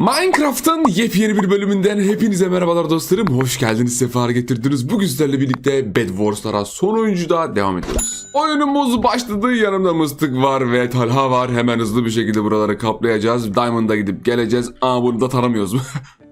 Minecraft'ın yepyeni bir bölümünden hepinize merhabalar dostlarım. Hoş geldiniz, sefa getirdiniz. Bugün sizlerle birlikte Bed Wars'lara son oyuncuda devam ediyoruz. Oyunumuz başladı. Yanımda Mıstık var ve Talha var. Hemen hızlı bir şekilde buraları kaplayacağız. Diamond'a gidip geleceğiz. Aa bunu da tanımıyoruz.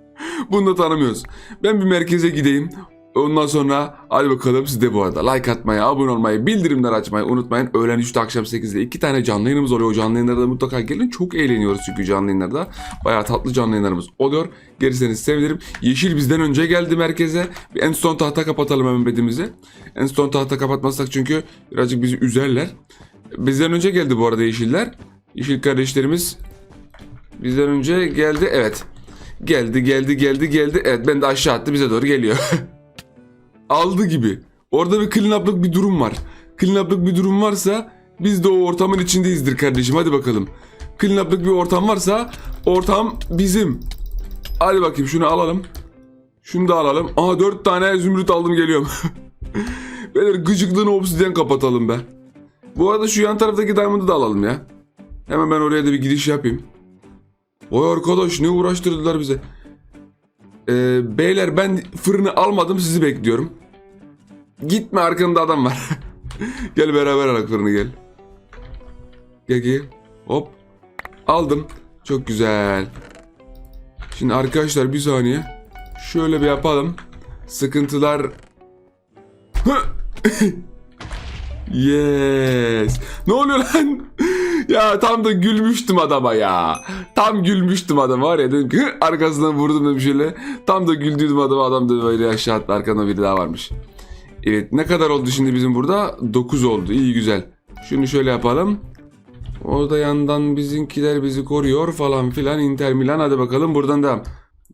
bunu da tanımıyoruz. Ben bir merkeze gideyim. Ondan sonra hadi bakalım siz de bu arada like atmayı, abone olmayı, bildirimler açmayı unutmayın. Öğlen 3'te akşam 8'de iki tane canlı yayınımız oluyor. O canlı yayınlara da mutlaka gelin. Çok eğleniyoruz çünkü canlı yayınlarda. Bayağı tatlı canlı yayınlarımız oluyor. Gelirseniz sevinirim. Yeşil bizden önce geldi merkeze. Bir en son tahta kapatalım hemen bedimizi. En son tahta kapatmazsak çünkü birazcık bizi üzerler. Bizden önce geldi bu arada yeşiller. Yeşil kardeşlerimiz bizden önce geldi. Evet. Geldi geldi geldi geldi. Evet ben de aşağı attı bize doğru geliyor. aldı gibi. Orada bir clean up'lık bir durum var. Clean up'lık bir durum varsa biz de o ortamın içindeyizdir kardeşim. Hadi bakalım. Clean up'lık bir ortam varsa ortam bizim. Hadi bakayım şunu alalım. Şunu da alalım. Aha dört tane zümrüt aldım geliyorum. Beyler gıcıklığını obsidyen kapatalım be. Bu arada şu yan taraftaki diamond'ı da alalım ya. Hemen ben oraya da bir giriş yapayım. Vay arkadaş ne uğraştırdılar bize. Ee, beyler ben fırını almadım sizi bekliyorum. Gitme arkamda adam var. gel beraber alak fırını gel. Gel gel. Hop. Aldım. Çok güzel. Şimdi arkadaşlar bir saniye. Şöyle bir yapalım. Sıkıntılar... Yes. Ne oluyor lan? ya tam da gülmüştüm adama ya. Tam gülmüştüm adama var ya dedim ki arkasından vurdum dedim şöyle. Tam da güldüydüm adama adam da böyle aşağı attı arkamda biri daha varmış. Evet ne kadar oldu şimdi bizim burada? 9 oldu iyi güzel. Şunu şöyle yapalım. Orada yandan bizimkiler bizi koruyor falan filan Inter Milan hadi bakalım buradan devam.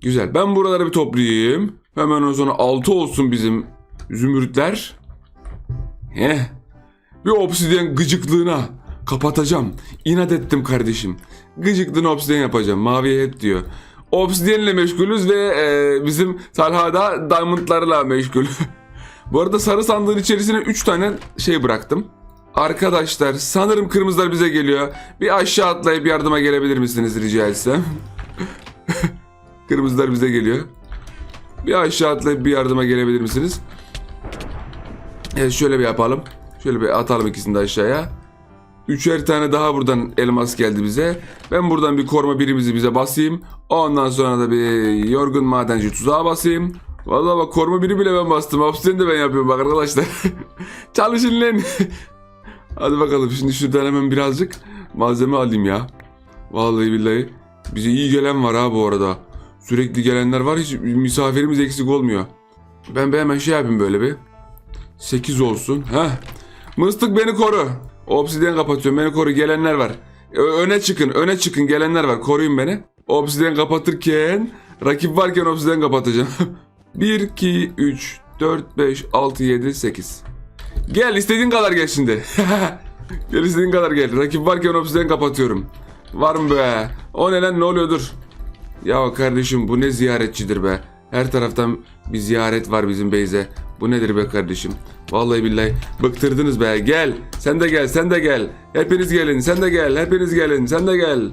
Güzel ben buraları bir toplayayım. Hemen o sonra 6 olsun bizim zümrütler. Heh. Bir obsidyen gıcıklığına kapatacağım. İnat ettim kardeşim. Gıcıklığını obsidyen yapacağım. Maviye hep diyor. Obsidyenle meşgulüz ve e, bizim Talha da diamondlarla meşgul. Bu arada sarı sandığın içerisine 3 tane şey bıraktım. Arkadaşlar sanırım kırmızılar bize geliyor. Bir aşağı atlayıp yardıma gelebilir misiniz rica etsem? kırmızılar bize geliyor. Bir aşağı atlayıp bir yardıma gelebilir misiniz? Evet şöyle bir yapalım. Şöyle bir atalım ikisini de aşağıya. Üçer tane daha buradan elmas geldi bize. Ben buradan bir koruma birimizi bize basayım. Ondan sonra da bir yorgun madenci tuzağa basayım. Vallahi bak koruma biri bile ben bastım. Obsidian de ben yapıyorum bak arkadaşlar. Çalışın lan. Hadi bakalım şimdi şuradan hemen birazcık malzeme alayım ya. Vallahi billahi. Bize iyi gelen var ha bu arada. Sürekli gelenler var hiç misafirimiz eksik olmuyor. Ben bir hemen şey yapayım böyle bir. 8 olsun. Heh. Mıstık beni koru. Obsidyen kapatıyorum beni koru gelenler var. Ö- öne çıkın öne çıkın gelenler var koruyun beni. Obsidyen kapatırken rakip varken obsidyen kapatacağım. 1, 2, 3, 4, 5, 6, 7, 8. Gel istediğin kadar gel şimdi. gel istediğin kadar gel. Rakip varken obsidyen kapatıyorum. Var mı be? O ne lan ne oluyor dur. Ya kardeşim bu ne ziyaretçidir be. Her taraftan bir ziyaret var bizim Beyze. Bu nedir be kardeşim? Vallahi billahi bıktırdınız be. Gel. Sen de gel. Sen de gel. Hepiniz gelin. Sen de gel. Hepiniz gelin. Sen de gel.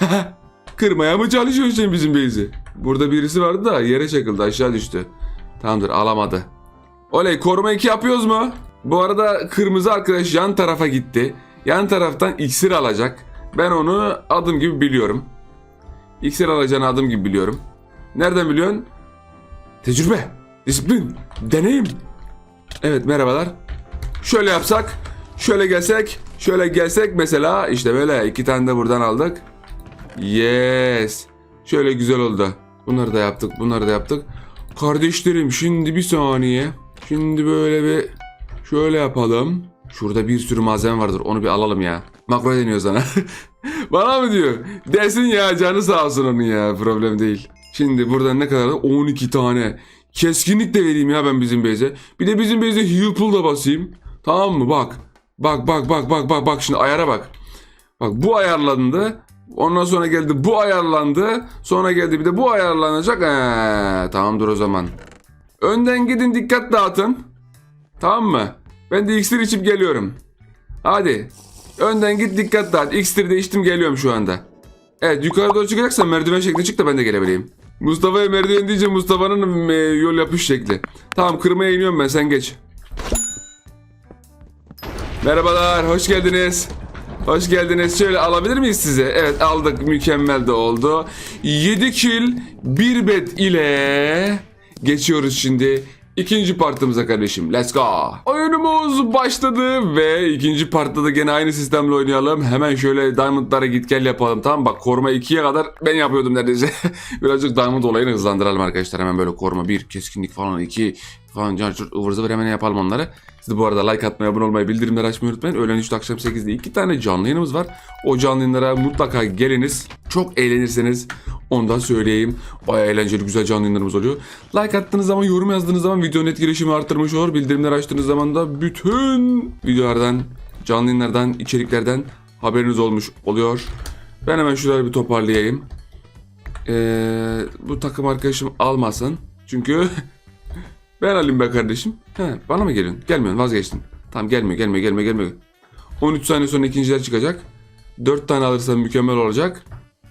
Kırmaya mı çalışıyorsun sen bizim Beyzi? Burada birisi vardı da yere çakıldı aşağı düştü. Tamamdır alamadı. Oley koruma 2 yapıyoruz mu? Bu arada kırmızı arkadaş yan tarafa gitti. Yan taraftan iksir alacak. Ben onu adım gibi biliyorum. İksir alacağını adım gibi biliyorum. Nereden biliyorsun? Tecrübe, disiplin, deneyim. Evet merhabalar. Şöyle yapsak, şöyle gelsek, şöyle gelsek mesela işte böyle iki tane de buradan aldık. Yes. Şöyle güzel oldu. Bunları da yaptık, bunları da yaptık. Kardeşlerim şimdi bir saniye. Şimdi böyle bir şöyle yapalım. Şurada bir sürü malzeme vardır. Onu bir alalım ya. Makro deniyor sana. Bana mı diyor? Desin ya canı sağ olsun onun ya. Problem değil. Şimdi burada ne kadar? 12 tane. Keskinlik de vereyim ya ben bizim beyze. Bir de bizim beyze heal pull da basayım. Tamam mı? Bak. Bak bak bak bak bak bak şimdi ayara bak. Bak bu ayarlandı. Ondan sonra geldi bu ayarlandı. Sonra geldi bir de bu ayarlanacak. Ee, tamamdır o zaman. Önden gidin dikkat dağıtın. Tamam mı? Ben de iksir içip geliyorum. Hadi. Önden git dikkat dağıt. İksir de içtim geliyorum şu anda. Evet yukarı doğru çıkacaksan merdiven şeklinde çık da ben de gelebileyim. Mustafa'ya merdiven deyince Mustafa'nın e, yol yapış şekli. Tamam kırmaya iniyorum ben sen geç. Merhabalar hoş geldiniz. Hoş geldiniz. Şöyle alabilir miyiz size? Evet aldık. Mükemmel de oldu. 7 kill 1 bet ile geçiyoruz şimdi. ikinci partımıza kardeşim. Let's go. Oyunumuz başladı ve ikinci partta da gene aynı sistemle oynayalım. Hemen şöyle diamondlara git gel yapalım tamam Bak koruma 2'ye kadar ben yapıyordum neredeyse. Birazcık diamond olayını hızlandıralım arkadaşlar. Hemen böyle koruma 1, keskinlik falan 2 falan can çurt ıvır zıvır hemen yapalım onları. Siz de bu arada like atmayı, abone olmayı, bildirimleri açmayı unutmayın. Öğlen 3'te akşam 8'de iki tane canlı yayınımız var. O canlı yayınlara mutlaka geliniz. Çok eğlenirseniz ondan söyleyeyim. Baya eğlenceli güzel canlı yayınlarımız oluyor. Like attığınız zaman, yorum yazdığınız zaman videonun etkileşimi arttırmış olur. Bildirimleri açtığınız zaman da bütün videolardan, canlı yayınlardan, içeriklerden haberiniz olmuş oluyor. Ben hemen şurayı bir toparlayayım. Ee, bu takım arkadaşım almasın. Çünkü Ben alayım be kardeşim. He, bana mı geliyorsun? Gelmiyorsun vazgeçtin. Tamam gelmiyor gelmiyor gelmiyor gelmiyor. 13 saniye sonra ikinciler çıkacak. 4 tane alırsam mükemmel olacak.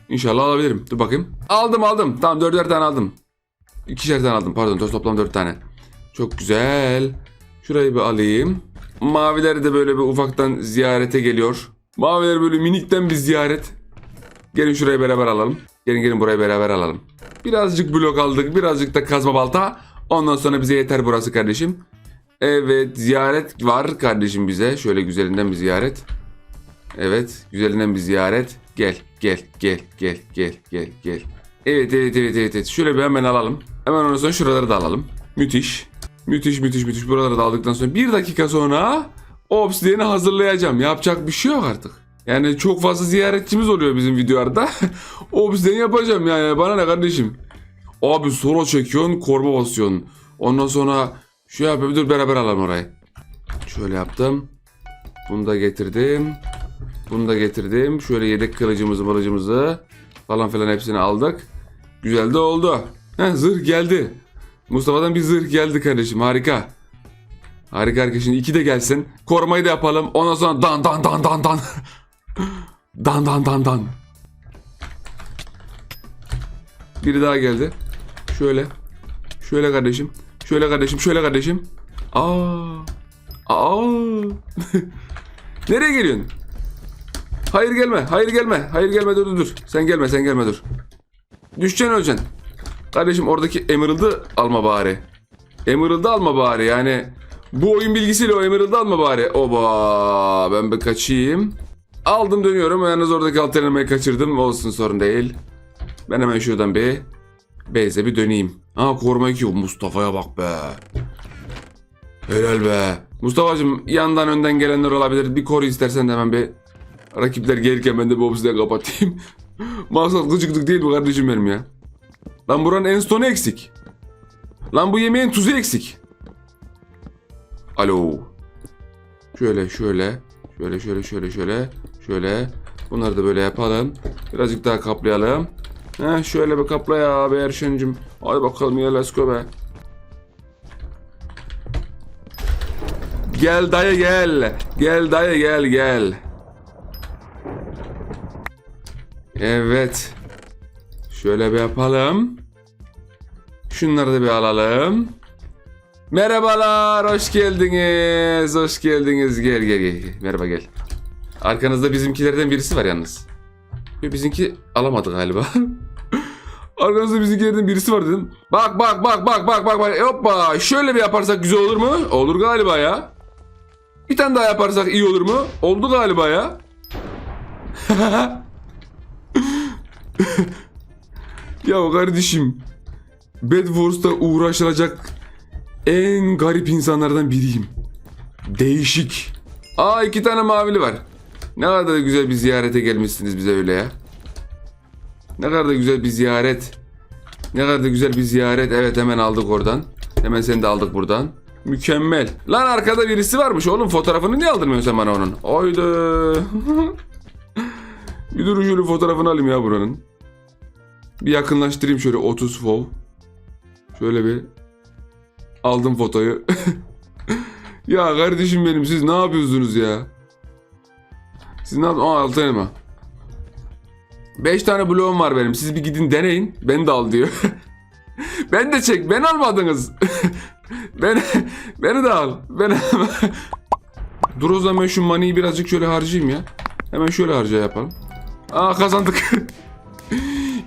İnşallah alabilirim. Dur bakayım. Aldım aldım. Tamam 4'er tane aldım. İkişer tane aldım pardon toplam 4 tane. Çok güzel. Şurayı bir alayım. Maviler de böyle bir ufaktan ziyarete geliyor. Maviler böyle minikten bir ziyaret. Gelin şurayı beraber alalım. Gelin gelin burayı beraber alalım. Birazcık blok aldık. Birazcık da kazma balta. Ondan sonra bize yeter burası kardeşim. Evet ziyaret var kardeşim bize. Şöyle güzelinden bir ziyaret. Evet güzelinden bir ziyaret. Gel gel gel gel gel gel gel. Evet evet evet evet. evet. Şöyle bir hemen alalım. Hemen ondan sonra şuraları da alalım. Müthiş. Müthiş müthiş müthiş. Buraları da aldıktan sonra bir dakika sonra obsidiyeni hazırlayacağım. Yapacak bir şey yok artık. Yani çok fazla ziyaretçimiz oluyor bizim videolarda. obsidiyeni yapacağım yani. Bana ne kardeşim? Abi solo çekiyorsun, korba basıyorsun. Ondan sonra şu yapayım dur beraber alalım orayı. Şöyle yaptım. Bunu da getirdim. Bunu da getirdim. Şöyle yedek kılıcımızı mılıcımızı falan filan hepsini aldık. Güzel de oldu. Heh, zırh geldi. Mustafa'dan bir zırh geldi kardeşim harika. Harika şimdi iki de gelsin. Korumayı da yapalım. Ondan sonra dan dan dan dan dan. dan dan dan dan. Biri daha geldi. Şöyle. Şöyle kardeşim. Şöyle kardeşim. Şöyle kardeşim. Aa. Aa. Nereye geliyorsun? Hayır gelme. Hayır gelme. Hayır gelme dur dur dur. Sen gelme sen gelme dur. Düşeceksin öleceksin. Kardeşim oradaki Emerald'ı alma bari. Emerald'ı alma bari yani. Bu oyun bilgisiyle o Emerald'ı alma bari. Oba ben bir kaçayım. Aldım dönüyorum. Yalnız oradaki alternatmayı kaçırdım. Olsun sorun değil. Ben hemen şuradan bir Beyze bir döneyim. Ha koruma 2 Mustafa'ya bak be. Helal be. Mustafa'cığım yandan önden gelenler olabilir. Bir koru istersen de hemen bir rakipler gelirken ben de obsiden kapatayım. Maksat gıcıklık değil bu kardeşim benim ya. Lan buranın en sonu eksik. Lan bu yemeğin tuzu eksik. Alo. Şöyle şöyle. Şöyle şöyle şöyle şöyle. Şöyle. Bunları da böyle yapalım. Birazcık daha kaplayalım. Heh, şöyle bir kapla ya abi Erşen'cim. Hadi bakalım ya let's go be. Gel dayı gel. Gel dayı gel gel. Evet. Şöyle bir yapalım. Şunları da bir alalım. Merhabalar, hoş geldiniz. Hoş geldiniz. Gel gel gel. Merhaba gel. Arkanızda bizimkilerden birisi var yalnız. Yo, Bizimki alamadı galiba. Arkanızda bizimkilerden birisi var dedim. Bak bak bak bak bak bak bak. Hoppa. Şöyle bir yaparsak güzel olur mu? Olur galiba ya. Bir tane daha yaparsak iyi olur mu? Oldu galiba ya. ya kardeşim. Bed Wars'ta uğraşılacak en garip insanlardan biriyim. Değişik. Aa iki tane mavili var. Ne kadar da güzel bir ziyarete gelmişsiniz bize öyle ya. Ne kadar da güzel bir ziyaret. Ne kadar da güzel bir ziyaret. Evet hemen aldık oradan. Hemen seni de aldık buradan. Mükemmel. Lan arkada birisi varmış oğlum. Fotoğrafını niye aldırmıyorsun sen bana onun? Oydu. bir dur şöyle fotoğrafını alayım ya buranın. Bir yakınlaştırayım şöyle 30 fol. Şöyle bir. Aldım fotoyu. ya kardeşim benim siz ne yapıyorsunuz ya? Siz ne yaptınız? Aa altın elma. 5 tane bloğum var benim. Siz bir gidin deneyin. Beni de al diyor. ben de çek. Ben almadınız. ben beni de al. Ben Dur o zaman şu money'i birazcık şöyle harcayayım ya. Hemen şöyle harca yapalım. Aa kazandık.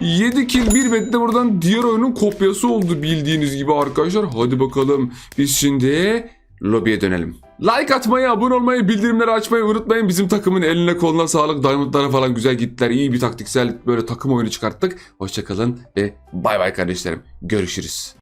7 kill 1 bet de buradan diğer oyunun kopyası oldu bildiğiniz gibi arkadaşlar. Hadi bakalım biz şimdi lobiye dönelim. Like atmayı, abone olmayı, bildirimleri açmayı unutmayın. Bizim takımın eline koluna sağlık. Diamond'lara falan güzel gittiler. İyi bir taktiksel böyle takım oyunu çıkarttık. Hoşçakalın ve bay bay kardeşlerim. Görüşürüz.